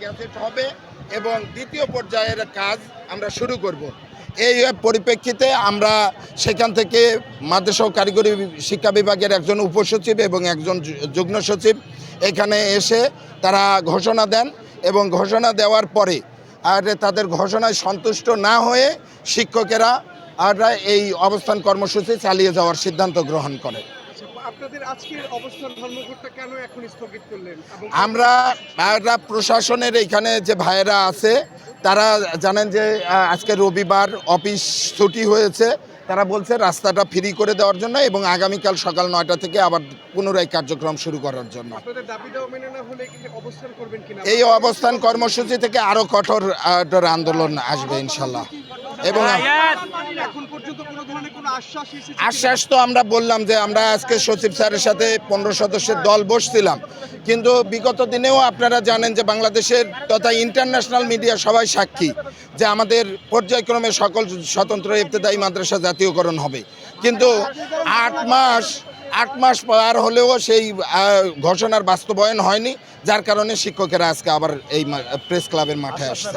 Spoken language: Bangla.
গ্যাজেট হবে এবং দ্বিতীয় পর্যায়ের কাজ আমরা শুরু করব। এই পরিপ্রেক্ষিতে আমরা সেখান থেকে মাদ্রাসা ও কারিগরি শিক্ষা বিভাগের একজন উপসচিব এবং একজন যুগ্ম সচিব এখানে এসে তারা ঘোষণা দেন এবং ঘোষণা দেওয়ার পরে আর তাদের ঘোষণায় সন্তুষ্ট না হয়ে শিক্ষকেরা আর এই অবস্থান কর্মসূচি চালিয়ে যাওয়ার সিদ্ধান্ত গ্রহণ করে। আপনাদের আজকের অবস্থান ধর্মঘটটা কেন এখন স্থগিত করলেন? আমরা আমরা প্রশাসনের এখানে যে ভাইয়েরা আছে তারা জানেন যে আজকে রবিবার অফিস ছুটি হয়েছে। তারা বলছে রাস্তাটা ফ্রি করে দেওয়ার জন্য এবং আগামীকাল সকাল নয়টা থেকে আবার পুনরায় কার্যক্রম শুরু করার জন্য। আপনাদের দাবি দেওয়া মেনে না হলে কিন্তু অবস্থান করবেন কিনা? এই অবস্থান কর্মসূচি থেকে আরও কঠোর আন্দোলন আসবে ইনশাল্লাহ এবং এখন পর্যন্ত কোনো ধরনের কোনো আশ্বাস তো আমরা বললাম যে আমরা আজকে সচিব স্যারের সাথে পনেরো সদস্যের দল বসছিলাম। কিন্তু বিগত দিনেও আপনারা জানেন যে বাংলাদেশের তথা ইন্টারন্যাশনাল মিডিয়া সবাই সাক্ষী যে আমাদের পর্যায়ক্রমে সকল স্বতন্ত্র ইবতেদায়ী মাদ্রাসা জাতীয়করণ হবে। কিন্তু আট মাস আট মাস পার হলেও সেই ঘোষণার বাস্তবায়ন হয়নি যার কারণে শিক্ষকেরা আজকে আবার এই প্রেস ক্লাবের মাঠে আসছে।